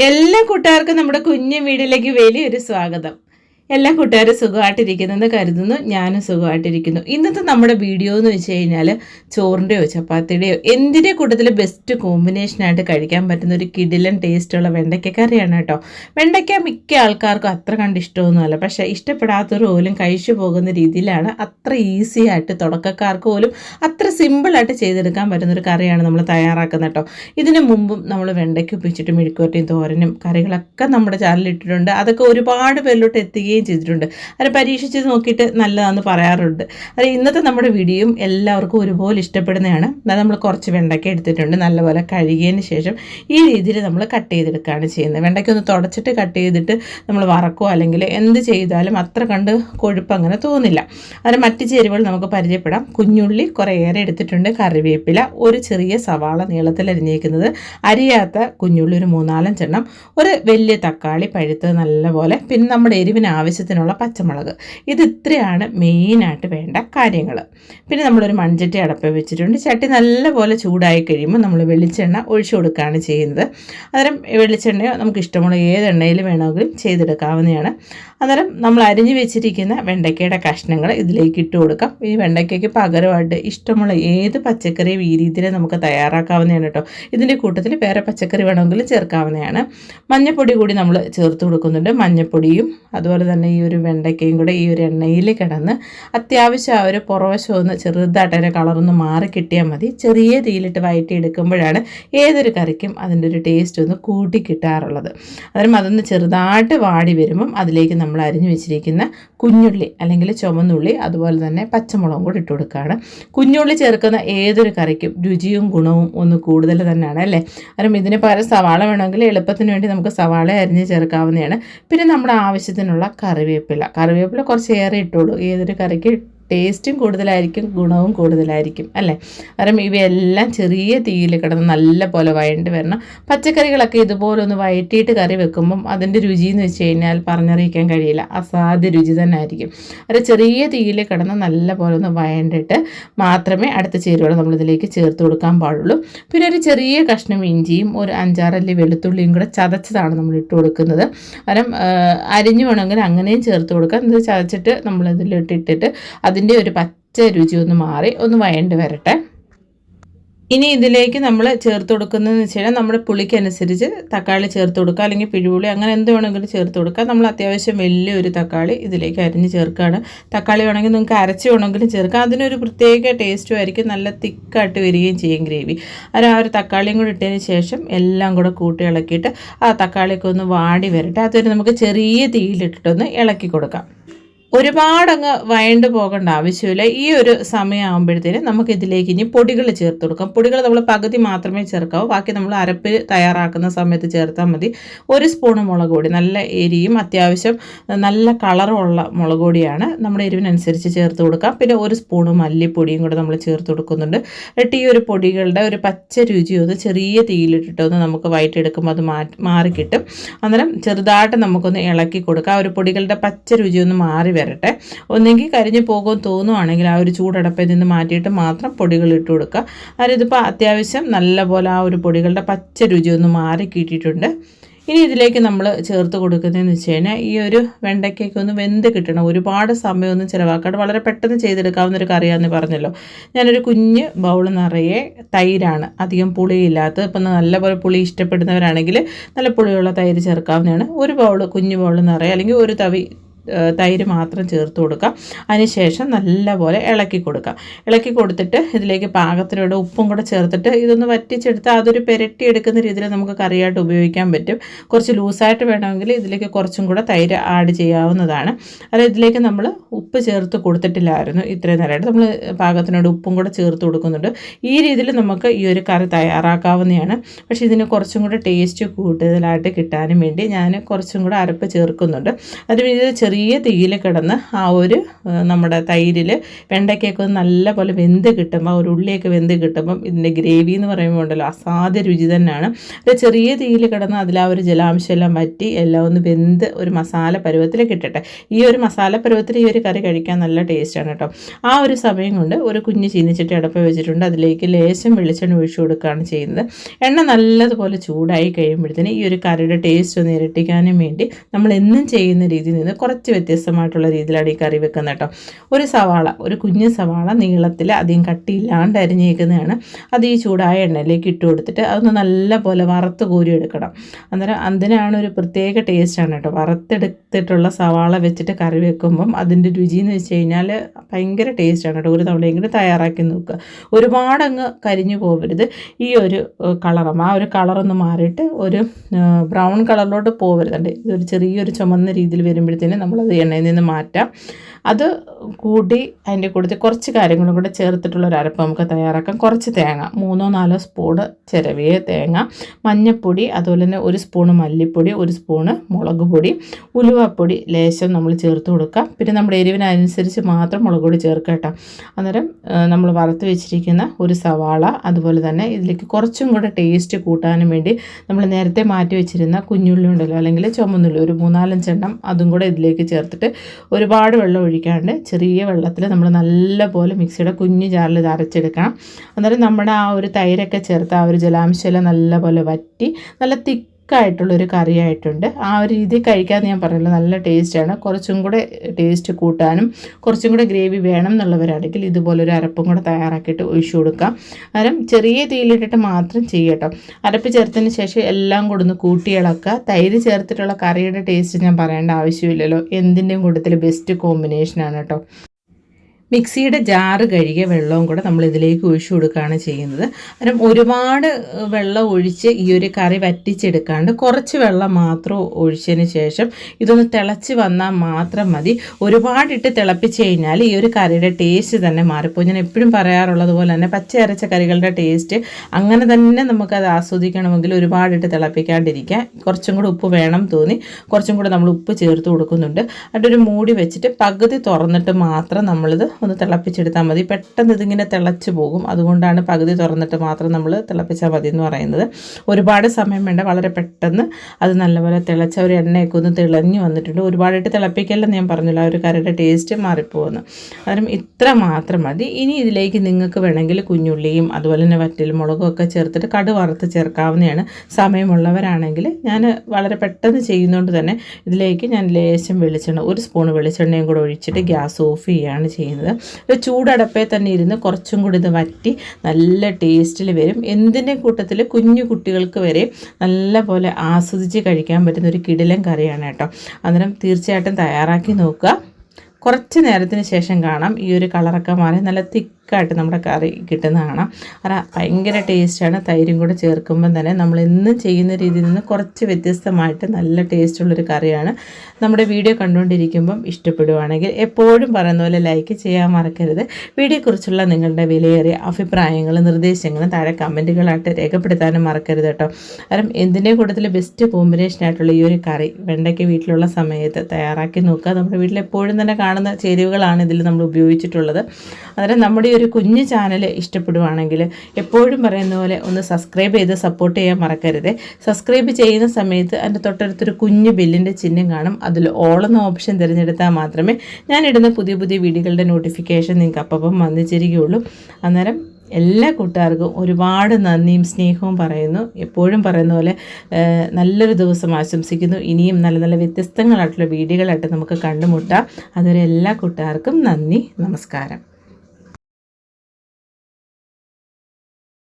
എല്ലാ കൂട്ടുകാർക്കും നമ്മുടെ കുഞ്ഞു വീടിലേക്ക് വലിയൊരു സ്വാഗതം. എല്ലാ കൂട്ടുകാരും സുഖമായിട്ടിരിക്കുന്നെന്ന് കരുതുന്നു ഞാനും സുഖമായിട്ടിരിക്കുന്നു. ഇന്നത്തെ നമ്മുടെ വീഡിയോ എന്ന് വെച്ച് കഴിഞ്ഞാൽ ചോറിന്റെയോ ചപ്പാത്തിയുടെയോ എന്തിന്റെ കൂട്ടത്തിൽ ബെസ്റ്റ് കോമ്പിനേഷനായിട്ട് കഴിക്കാൻ പറ്റുന്ന ഒരു കിടിലൻ ടേസ്റ്റുള്ള വെണ്ടയ്ക്ക കറിയാണ് കേട്ടോ. വെണ്ടയ്ക്ക മിക്ക ആൾക്കാർക്കും അത്ര കണ്ട് ഇഷ്ടമൊന്നുമല്ല. പക്ഷേ ഇഷ്ടപ്പെടാത്തവർ പോലും കഴിച്ചു പോകുന്ന രീതിയിലാണ് അത്ര ഈസി ആയിട്ട് തുടക്കക്കാർക്ക് പോലും അത്ര സിമ്പിളായിട്ട് ചെയ്തെടുക്കാൻ പറ്റുന്ന ഒരു കറിയാണ് നമ്മൾ തയ്യാറാക്കുന്നത് കേട്ടോ. ഇതിനു മുമ്പും നമ്മൾ വെണ്ടയ്ക്ക് ഉപയോഗിച്ചിട്ട് മെഴുക്കുവരട്ടിയും തോരനും കറികളൊക്കെ നമ്മുടെ ചാനലിൽ ഇട്ടിട്ടുണ്ട്. അതൊക്കെ ഒരുപാട് പേരിലോട്ട് എത്തുകയും ചെയ്തിട്ടുണ്ട്. അത് പരീക്ഷിച്ച് നോക്കിയിട്ട് നല്ലതാണെന്ന് പറയാറുണ്ട്. അത് ഇന്നത്തെ നമ്മുടെ വീഡിയോയും എല്ലാവർക്കും ഒരുപോലെ ഇഷ്ടപ്പെടുന്നതാണ്. അത് നമ്മൾ കുറച്ച് വെണ്ടയ്ക്ക എടുത്തിട്ടുണ്ട്. നല്ലപോലെ കഴുകിയതിന് ശേഷം ഈ രീതിയിൽ നമ്മൾ കട്ട് ചെയ്തെടുക്കുകയാണ് ചെയ്യുന്നത്. വെണ്ടയ്ക്ക ഒന്ന് തുടച്ചിട്ട് കട്ട് ചെയ്തിട്ട് നമ്മൾ വറക്കോ അല്ലെങ്കിൽ എന്ത് ചെയ്താലും അത്ര കണ്ട് കൊഴുപ്പ് അങ്ങനെ തോന്നില്ല. അതിന് മറ്റ് ചേരുവകൾ നമുക്ക് പരിചയപ്പെടാം. കുഞ്ഞുള്ളി കുറേയേറെ എടുത്തിട്ടുണ്ട്. കറിവേപ്പില ഒരു ചെറിയ സവാള നീളത്തിൽ അരിഞ്ഞേക്കുന്നത് അരിയാത്ത കുഞ്ഞുള്ളി ഒരു മൂന്നാലഞ്ചെണ്ണം. ഒരു വലിയ തക്കാളി പഴുത്തത് നല്ലപോലെ. പിന്നെ നമ്മുടെ എരിവിന് ആവശ്യത്തിനുള്ള പച്ചമുളക്. ഇത് ഇത്രയാണ് മെയിനായിട്ട് വേണ്ട കാര്യങ്ങൾ പിന്നെ നമ്മളൊരു മൺചട്ടി അടപ്പ് വെച്ചിട്ടുണ്ട്. ചട്ടി നല്ലപോലെ ചൂടായി കഴിയുമ്പോൾ നമ്മൾ വെളിച്ചെണ്ണ ഒഴിച്ചു കൊടുക്കുകയാണ് ചെയ്യുന്നത്. അന്നേരം വെളിച്ചെണ്ണയോ നമുക്ക് ഇഷ്ടമുള്ള ഏത് എണ്ണയിൽ വേണമെങ്കിലും ചെയ്തെടുക്കാവുന്നതാണ്. അന്നേരം നമ്മൾ അരിഞ്ഞു വെച്ചിരിക്കുന്ന വെണ്ടയ്ക്കയുടെ കഷ്ണങ്ങൾ ഇതിലേക്ക് ഇട്ട് കൊടുക്കാം. ഈ വെണ്ടയ്ക്കയ്ക്ക് പകരമായിട്ട് ഇഷ്ടമുള്ള ഏത് പച്ചക്കറിയും ഈ രീതിയിൽ നമുക്ക് തയ്യാറാക്കാവുന്നതാണ് കേട്ടോ. ഇതിന്റെ കൂട്ടത്തിൽ വേറെ പച്ചക്കറി വേണമെങ്കിലും ചേർക്കാവുന്നതാണ്. മഞ്ഞപ്പൊടി കൂടി നമ്മൾ ചേർത്ത് കൊടുക്കുന്നുണ്ട്. മഞ്ഞപ്പൊടിയും അതുപോലെ തന്നെ ഈ ഒരു വെണ്ടയ്ക്കയും കൂടെ ഈ ഒരു എണ്ണയിൽ കിടന്ന് അത്യാവശ്യം ആ ഒരു പുറവശം ഒന്ന് ചെറുതായിട്ട് അതിന്റെ കളറൊന്ന് മാറി കിട്ടിയാൽ മതി. ചെറിയ തീയിലിട്ട് വയറ്റി എടുക്കുമ്പോഴാണ് ഏതൊരു കറിക്കും അതിന്റെ ഒരു ടേസ്റ്റ് ഒന്ന് കൂട്ടി കിട്ടാറുള്ളത്. അന്നേരം അതൊന്ന് ചെറുതായിട്ട് വാടി വരുമ്പം അതിലേക്ക് നമ്മൾ അരിഞ്ഞു വെച്ചിരിക്കുന്ന കുഞ്ഞുള്ളി അല്ലെങ്കിൽ ചുമന്നുള്ളി അതുപോലെ തന്നെ പച്ചമുളകും കൂടി ഇട്ട് കൊടുക്കുകയാണ്. കുഞ്ഞുള്ളി ചേർക്കുന്ന ഏതൊരു കറിക്കും രുചിയും ഗുണവും ഒന്ന് കൂടുതൽ തന്നെയാണ് അല്ലേ? കാരണം ഇതിന് പകരം സവാള വേണമെങ്കിൽ എളുപ്പത്തിന് വേണ്ടി നമുക്ക് സവാള അരിഞ്ഞ് ചേർക്കാവുന്നതാണ്. പിന്നെ നമ്മുടെ ആവശ്യത്തിനുള്ള കറിവേപ്പില. കറിവേപ്പില കുറച്ച് ഇട്ടോളൂ ഏതൊരു കറിക്ക് ടേസ്റ്റും കൂടുതലായിരിക്കും ഗുണവും കൂടുതലായിരിക്കും അല്ലേ? കാരണം ഇവയെല്ലാം ചെറിയ തീയിൽ കിടന്ന് നല്ല പോലെ വഴണ്ടി വരണം. പച്ചക്കറികളൊക്കെ ഇതുപോലെ ഒന്ന് വഴറ്റിയിട്ട് കറി വെക്കുമ്പം അതിന്റെ രുചി എന്ന് വെച്ച് കഴിഞ്ഞാൽ പറഞ്ഞറിയിക്കാൻ കഴിയില്ല. അസാധ്യ രുചി തന്നെ ആയിരിക്കും. അത് ചെറിയ തീയിൽ കിടന്ന് നല്ല പോലെ ഒന്ന് വഴണ്ടിട്ട് മാത്രമേ അടുത്ത ചേരുവകൾ നമ്മളിതിലേക്ക് ചേർത്ത് കൊടുക്കാൻ പാടുള്ളൂ. പിന്നെ ഒരു ചെറിയ കഷ്ണം ഇഞ്ചിയും ഒരു അഞ്ചാറല്ലി വെളുത്തുള്ളിയും കൂടെ ചതച്ചതാണ് നമ്മൾ ഇട്ട് കൊടുക്കുന്നത്. കാരണം അരിഞ്ഞു വേണമെങ്കിൽ അങ്ങനെയും ചേർത്ത് കൊടുക്കാം. ഇത് ചതച്ചിട്ട് നമ്മളിതിലിട്ടിട്ടിട്ട് അതിന്റെ ഒരു പച്ച രുചി ഒന്ന് മാറി ഒന്ന് വയണ്ട് വരട്ടെ. ഇനി ഇതിലേക്ക് നമ്മൾ ചേർത്ത് കൊടുക്കുന്നതെന്ന് വെച്ച് കഴിഞ്ഞാൽ നമ്മുടെ പുളിക്കനുസരിച്ച് തക്കാളി ചേർത്ത് കൊടുക്കുക. അല്ലെങ്കിൽ പിഴിപുളി അങ്ങനെ എന്ത് വേണമെങ്കിലും ചേർത്ത് കൊടുക്കുക. നമ്മൾ അത്യാവശ്യം വലിയൊരു തക്കാളി ഇതിലേക്ക് അരിഞ്ഞ് ചേർക്കുകയാണ്. തക്കാളി വേണമെങ്കിൽ നിങ്ങൾക്ക് അരച്ച് വേണമെങ്കിലും ചേർക്കാം. അതിനൊരു പ്രത്യേക ടേസ്റ്റും ആയിരിക്കും. നല്ല തിക്കായിട്ട് വരികയും ചെയ്യും ഗ്രേവി. അത് ആ ഒരു തക്കാളിയും കൂടി ഇട്ടതിന് ശേഷം എല്ലാം കൂടെ കൂട്ടി ഇളക്കിയിട്ട് ആ തക്കാളിയൊക്കെ ഒന്ന് വാടി വരട്ടെ. അതൊരു നമുക്ക് ചെറിയ തീയിലിട്ടിട്ടൊന്ന് ഇളക്കി കൊടുക്കാം. ഒരുപാടങ്ങ് വയണ്ട് പോകേണ്ട ആവശ്യമില്ല. ഈ ഒരു സമയമാകുമ്പോഴത്തേന് നമുക്ക് ഇതിലേക്ക് ഇനി പൊടികൾ ചേർത്ത് കൊടുക്കാം. പൊടികൾ നമ്മൾ പകുതി മാത്രമേ ചേർക്കാവൂ. ബാക്കി നമ്മൾ അരപ്പ് തയ്യാറാക്കുന്ന സമയത്ത് ചേർത്താൽ മതി. ഒരു സ്പൂൺ മുളക് പൊടി. നല്ല എരിയും അത്യാവശ്യം നല്ല കളറുള്ള മുളക് പൊടിയാണ് നമ്മുടെ എരിവിനനുസരിച്ച് ചേർത്ത് കൊടുക്കാം. പിന്നെ ഒരു സ്പൂൺ മല്ലിപ്പൊടിയും കൂടെ നമ്മൾ ചേർത്ത് കൊടുക്കുന്നുണ്ട്. എന്നിട്ട് ഈ ഒരു പൊടികളുടെ ഒരു പച്ച രുചി ഒന്ന് ചെറിയ തീയിലിട്ടിട്ട് ഒന്ന് നമുക്ക് വയറ്റെടുക്കുമ്പോൾ അത് മാറി കിട്ടും അന്നേരം ചെറുതായിട്ട് നമുക്കൊന്ന് ഇളക്കി കൊടുക്കാം. ആ ഒരു പൊടികളുടെ പച്ച രുചി ഒന്ന് മാറി വരട്ടെ ഒന്നെങ്കിൽ കരിഞ്ഞു പോകുമെന്ന് തോന്നുവാണെങ്കിൽ ആ ഒരു ചൂടടപ്പിൽ നിന്ന് മാറ്റിയിട്ട് മാത്രം പൊടികൾ ഇട്ട് കൊടുക്കുക. അതായത് ഇതിപ്പോൾ അത്യാവശ്യം നല്ലപോലെ ആ ഒരു പൊടികളുടെ പച്ച രുചി ഒന്ന് മാറി കിട്ടിയിട്ടുണ്ട്. ഇനി ഇതിലേക്ക് നമ്മൾ ചേർത്ത് കൊടുക്കുന്നതെന്ന് വെച്ച് കഴിഞ്ഞാൽ ഈ ഒരു വെണ്ടയ്ക്കൊക്കെ ഒന്ന് വെന്ത് കിട്ടണം. ഒരുപാട് സമയമൊന്നും ചിലവാക്കാണ്ട് വളരെ പെട്ടെന്ന് ചെയ്തെടുക്കാവുന്ന ഒരു കറിയാന്ന് പറഞ്ഞല്ലോ. ഞാനൊരു കുഞ്ഞ് ബൗൾ നിറയെ തൈരാണ്. അധികം പുളിയില്ലാത്ത ഇപ്പം നല്ലപോലെ പുളി ഇഷ്ടപ്പെടുന്നവരാണെങ്കിൽ നല്ല പുളിയുള്ള തൈര് ചേർക്കാവുന്നതാണ്. ഒരു ബൗൾ കുഞ്ഞ് ബൗൾ നിറയെ അല്ലെങ്കിൽ ഒരു തവി തൈര് മാത്രം ചേർത്ത് കൊടുക്കുക അതിനുശേഷം നല്ലപോലെ ഇളക്കി കൊടുക്കുക ഇളക്കി കൊടുത്തിട്ട് ഇതിലേക്ക് പാകത്തിലൂടെ ഉപ്പും കൂടെ ചേർത്തിട്ട് ഇതൊന്ന് വറ്റിച്ചെടുത്ത് അതൊരു പെരട്ടി എടുക്കുന്ന രീതിയിൽ നമുക്ക് കറിയായിട്ട് ഉപയോഗിക്കാൻ പറ്റും. കുറച്ച് ലൂസായിട്ട് വേണമെങ്കിൽ ഇതിലേക്ക് കുറച്ചും കൂടെ തൈര് ആഡ് ചെയ്യാവുന്നതാണ്. അത് ഇതിലേക്ക് നമ്മൾ ഉപ്പ് ചേർത്ത് കൊടുത്തിട്ടില്ലായിരുന്നു ഇത്രയും നേരമായിട്ട്. നമ്മൾ പാകത്തിനോട് ഉപ്പും കൂടെ ചേർത്ത് കൊടുക്കുന്നുണ്ട്. ഈ രീതിയിൽ നമുക്ക് ഈ ഒരു കറി തയ്യാറാക്കാവുന്നതാണ്. പക്ഷേ ഇതിന് കുറച്ചും കൂടെ ടേസ്റ്റ് കൂടുതലായിട്ട് കിട്ടാനും വേണ്ടി ഞാൻ കുറച്ചും കൂടെ അരപ്പ് ചേർക്കുന്നുണ്ട്. അതിന് ചെറിയ ചെറിയ തീയിൽ കിടന്ന് ആ ഒരു നമ്മുടെ തൈരിൽ വെണ്ടയ്ക്കൊക്കെ നല്ല പോലെ വെന്ത് കിട്ടുമ്പോൾ ഒരു ഉള്ളിയൊക്കെ വെന്ത് കിട്ടുമ്പം ഇതിന്റെ ഗ്രേവി എന്ന് പറയുമ്പോൾ ഉണ്ടല്ലോ അസാധ്യ രുചി തന്നെയാണ്. അത് ചെറിയ തീയിൽ കിടന്ന് അതിൽ ആ ഒരു ജലാംശം എല്ലാം വറ്റി എല്ലാം ഒന്ന് വെന്ത് ഒരു മസാല പരുവത്തിൽ കിട്ടട്ടെ ഈ ഒരു മസാല പരുവത്തിൽ ഈ ഒരു കറി കഴിക്കാൻ നല്ല ടേസ്റ്റാണ് കേട്ടോ. ആ ഒരു സമയം കൊണ്ട് ഒരു കുഞ്ഞ് ചീനിച്ചിട്ട് അടപ്പ് വെച്ചിട്ടുണ്ട് അതിലേക്ക് ലേശം വെളിച്ചെണ്ണ ഒഴിച്ചു കൊടുക്കുകയാണ് ചെയ്യുന്നത്. എണ്ണ നല്ലതുപോലെ ചൂടായി കഴിയുമ്പോഴത്തേന് ഈ ഒരു കറിയുടെ ടേസ്റ്റ് ഒന്ന് ഇരട്ടിക്കാനും വേണ്ടി നമ്മൾ എന്നും ചെയ്യുന്ന രീതിയിൽ നിന്ന് കുറച്ച് വ്യത്യസ്തമായിട്ടുള്ള രീതിയിലാണ് ഈ കറി വെക്കുന്നത് കേട്ടോ. ഒരു സവാള ഒരു കുഞ്ഞ് സവാള നീളത്തിൽ അധികം കട്ടിയില്ലാണ്ട് അരിഞ്ഞേക്കുന്നതാണ്. അത് ഈ ചൂടായ എണ്ണയിലേക്ക് ഇട്ട് കൊടുത്തിട്ട് അതൊന്ന് നല്ല പോലെ വറുത്ത് കോരി എടുക്കണം. അന്നേരം അതിനാണ് ഒരു പ്രത്യേക ടേസ്റ്റാണ് കേട്ടോ. വറുത്തെടുത്തിട്ടുള്ള സവാള വെച്ചിട്ട് കറി വെക്കുമ്പം അതിന്റെ രുചി എന്ന് വെച്ച് കഴിഞ്ഞാൽ ഭയങ്കര ടേസ്റ്റാണ് കേട്ടോ. ഒരു തവണയെങ്കിലും തയ്യാറാക്കി നോക്കുക. ഒരുപാടങ്ങ് കരിഞ്ഞു പോകരുത് ഈ ഒരു കളറും ആ ഒരു കളറൊന്ന് മാറിയിട്ട് ഒരു ബ്രൗൺ കളറിലോട്ട് പോകരുതുണ്ട് ഇതൊരു ചെറിയൊരു ചുമന്ന രീതിയിൽ വരുമ്പോഴത്തേനും നമ്മളത് എണ്ണയിൽ നിന്ന് മാറ്റാം. അത് കൂടി അതിന്റെ കൂട്ടത്തിൽ കുറച്ച് കാര്യങ്ങളും കൂടെ ചേർത്തിട്ടുള്ള ഒരു അരപ്പ് നമുക്ക് തയ്യാറാക്കാം. കുറച്ച് തേങ്ങ മൂന്നോ നാലോ സ്പൂണ് ചിരവിയ തേങ്ങ മഞ്ഞൾപ്പൊടി അതുപോലെ തന്നെ ഒരു സ്പൂണ് മല്ലിപ്പൊടി ഒരു സ്പൂണ് മുളക് പൊടി ഉലുവപ്പൊടി ലേശം നമ്മൾ ചേർത്ത് കൊടുക്കാം. പിന്നെ നമ്മുടെ എരിവിനനുസരിച്ച് മാത്രം മുളക് പൊടി ചേർക്കുക കേട്ടോ. അന്നേരം നമ്മൾ വറുത്ത് വെച്ചിരിക്കുന്ന ഒരു സവാള അതുപോലെ തന്നെ ഇതിലേക്ക് കുറച്ചും കൂടെ ടേസ്റ്റ് കൂട്ടാനും വേണ്ടി നമ്മൾ നേരത്തെ മാറ്റി വെച്ചിരുന്ന കുഞ്ഞുള്ളി ഉണ്ടല്ലോ അല്ലെങ്കിൽ ചുമന്നുള്ളി ഒരു മൂന്നാലഞ്ചെണ്ണം അതും കൂടെ ഇതിലേക്ക് ചേർത്തിട്ട് ഒരുപാട് വെള്ളം ഒഴിക്കാണ്ട് ചെറിയ വെള്ളത്തിൽ നമ്മൾ നല്ലപോലെ മിക്സിയുടെ കുഞ്ഞു ജാറിൽ ഇത് അരച്ചെടുക്കണം. അന്നേരം നമ്മുടെ ആ ഒരു തൈരൊക്കെ ചേർത്ത് ആ ഒരു ജലാംശമെല്ലാം നല്ലപോലെ വറ്റി നല്ല തിക്കായിട്ടുള്ളൊരു കറിയായിട്ടുണ്ട്. ആ ഒരു രീതി കഴിക്കാൻ ഞാൻ പറഞ്ഞല്ലോ നല്ല ടേസ്റ്റാണ്. കുറച്ചും കൂടെ ടേസ്റ്റ് കൂട്ടാനും കുറച്ചും കൂടെ ഗ്രേവി വേണം എന്നുള്ളവരാണെങ്കിൽ ഇതുപോലൊരു അരപ്പും കൂടെ തയ്യാറാക്കിയിട്ട് ഒഴിച്ചു കൊടുക്കാം. അന്നേരം ചെറിയ തീയിലിട്ടിട്ട് മാത്രം ചെയ്യട്ടോ. അരപ്പ് ചേർത്തതിന് ശേഷം എല്ലാം കൂടെ ഒന്ന് കൂട്ടി ഇളക്കുക. തൈര് ചേർത്തിട്ടുള്ള കറിയുടെ ടേസ്റ്റ് ഞാൻ പറയേണ്ട ആവശ്യമില്ലല്ലോ. എന്തിന്റെയും കൂട്ടത്തിൽ ബെസ്റ്റ് കോമ്പിനേഷനാണ് കേട്ടോ. മിക്സിയുടെ ജാറ് കഴുകിയ വെള്ളവും കൂടെ നമ്മൾ ഇതിലേക്ക് ഒഴിച്ചു കൊടുക്കുകയാണ് ചെയ്യുന്നത്. അന്നേരം ഒരുപാട് വെള്ളം ഒഴിച്ച് ഈ ഒരു കറി വറ്റിച്ചെടുക്കാണ്ട് കുറച്ച് വെള്ളം മാത്രം ഒഴിച്ചതിന് ശേഷം ഇതൊന്ന് തിളച്ച് വന്നാൽ മാത്രം മതി. ഒരുപാടിട്ട് തിളപ്പിച്ച് കഴിഞ്ഞാൽ ഈ ഒരു കറിയുടെ ടേസ്റ്റ് തന്നെ മാറിപ്പോയി ഞാൻ എപ്പോഴും പറയാറുള്ളത് പോലെ തന്നെ പച്ച അരച്ച കറികളുടെ ടേസ്റ്റ് അങ്ങനെ തന്നെ നമുക്കത് ആസ്വദിക്കണമെങ്കിൽ ഒരുപാടിട്ട് തിളപ്പിക്കാണ്ടിരിക്കുക. കുറച്ചും കൂടെ ഉപ്പ് വേണം തോന്നി കുറച്ചും കൂടെ നമ്മൾ ഉപ്പ് ചേർത്ത് കൊടുക്കുന്നുണ്ട്. അതിന്റെ ഒരു മൂടി വെച്ചിട്ട് പകുതി തുറന്നിട്ട് മാത്രം നമ്മളിത് ഒന്ന് തിളപ്പിച്ചെടുത്താൽ മതി. പെട്ടെന്ന് ഇതിങ്ങനെ തിളച്ച് പോകും. അതുകൊണ്ടാണ് പകുതി തുറന്നിട്ട് മാത്രം നമ്മൾ തിളപ്പിച്ചാൽ മതി എന്ന് പറയുന്നത്. ഒരുപാട് സമയം വേണ്ട. വളരെ പെട്ടെന്ന് അത് നല്ലപോലെ തിളച്ച ഒരു എണ്ണയൊക്കെ ഒന്ന് തിളഞ്ഞു വന്നിട്ടുണ്ട്. ഒരുപാടായിട്ട് തിളപ്പിക്കല്ലെന്ന് ഞാൻ പറഞ്ഞില്ല. ആ ഒരു കറിയുടെ ടേസ്റ്റ് മാറിപ്പോകുന്നു. അന്നേരം ഇത്ര മാത്രം മതി. ഇനി ഇതിലേക്ക് നിങ്ങൾക്ക് വേണമെങ്കിൽ കുഞ്ഞുള്ളിയും അതുപോലെ തന്നെ വറ്റൽ മുളകും ഒക്കെ ചേർത്തിട്ട് കടു വറുത്ത് ചേർക്കാവുന്നതാണ്. സമയമുള്ളവരാണെങ്കിൽ ഞാൻ വളരെ പെട്ടെന്ന് ചെയ്യുന്നതുകൊണ്ട് തന്നെ ഇതിലേക്ക് ഞാൻ ലേശം വെളിച്ചെണ്ണ ഒരു സ്പൂൺ വെളിച്ചെണ്ണയും കൂടെ ഒഴിച്ചിട്ട് ഗ്യാസ് ഓഫ് ചെയ്യുകയാണ് ചെയ്യുന്നത്. ഒരു ചൂടടപ്പേ തന്നെ ഇരുന്ന് കുറച്ചും കൂടി ഇത് വറ്റി നല്ല ടേസ്റ്റിൽ വരും. എന്തിന്റെ കൂട്ടത്തിൽ കുഞ്ഞു കുട്ടികൾക്ക് വരെ നല്ല പോലെ ആസ്വദിച്ച് കഴിക്കാൻ പറ്റുന്ന ഒരു കിടിലൻ കറിയാണ് കേട്ടോ. അന്നേരം തീർച്ചയായിട്ടും തയ്യാറാക്കി നോക്കുക. കുറച്ച് നേരത്തിന് ശേഷം കാണാം ഈ ഒരു കളറൊക്കെ മാറി. നല്ല തിക്കായിട്ട് നമ്മുടെ കറി കിട്ടുന്ന കാണാം അത് ഭയങ്കര ടേസ്റ്റാണ്. തൈരും കൂടെ ചേർക്കുമ്പം തന്നെ നമ്മൾ ഇന്ന് ചെയ്യുന്ന രീതിയിൽ നിന്ന് കുറച്ച് വ്യത്യസ്തമായിട്ട് നല്ല ടേസ്റ്റുള്ളൊരു കറിയാണ്. നമ്മുടെ വീഡിയോ കണ്ടുകൊണ്ടിരിക്കുമ്പം ഇഷ്ടപ്പെടുവാണെങ്കിൽ എപ്പോഴും പറയുന്ന പോലെ ലൈക്ക് ചെയ്യാൻ മറക്കരുത്. വീഡിയോയെക്കുറിച്ചുള്ള നിങ്ങളുടെ വിലയേറിയ അഭിപ്രായങ്ങളും നിർദ്ദേശങ്ങളും താഴെ കമന്റുകളായിട്ട് രേഖപ്പെടുത്താനും മറക്കരുത് കേട്ടോ. കാരണം എന്തിന്റെ കൂട്ടത്തിൽ ബെസ്റ്റ് കോമ്പിനേഷനായിട്ടുള്ള ഈ ഒരു കറി വെണ്ടയ്ക്ക് വീട്ടിലുള്ള സമയത്ത് തയ്യാറാക്കി നോക്കുക. നമ്മുടെ വീട്ടിൽ എപ്പോഴും തന്നെ കാണുന്ന ചേരുവകളാണ് ഇതിൽ നമ്മൾ ഉപയോഗിച്ചിട്ടുള്ളത്. അന്നേരം നമ്മുടെ ഒരു കുഞ്ഞു ചാനൽ ഇഷ്ടപ്പെടുവാണെങ്കിൽ എപ്പോഴും പറയുന്ന പോലെ ഒന്ന് സബ്സ്ക്രൈബ് ചെയ്ത് സപ്പോർട്ട് ചെയ്യാൻ മറക്കരുത്. സബ്സ്ക്രൈബ് ചെയ്യുന്ന സമയത്ത് അതിന്റെ തൊട്ടടുത്തൊരു കുഞ്ഞു ബില്ലിന്റെ ചിഹ്നം കാണും. അതിൽ ഓളെന്ന ഓപ്ഷൻ തിരഞ്ഞെടുത്താൽ മാത്രമേ ഞാനിടുന്ന പുതിയ പുതിയ വീഡിയോകളുടെ നോട്ടിഫിക്കേഷൻ നിങ്ങൾക്ക് അപ്പം വന്നിച്ചിരിക്കുകയുള്ളൂ. അന്നേരം എല്ലാ കൂട്ടുകാർക്കും ഒരുപാട് നന്ദിയും സ്നേഹവും പറയുന്നു. എപ്പോഴും പറയുന്ന പോലെ നല്ലൊരു ദിവസം ആശംസിക്കുന്നു. ഇനിയും നല്ല നല്ല വ്യത്യസ്തങ്ങളായിട്ടുള്ള വീഡിയോകളായിട്ട് നമുക്ക് കണ്ടുമുട്ടാം. അതുവരെ എല്ലാ കൂട്ടുകാർക്കും നന്ദി നമസ്കാരം.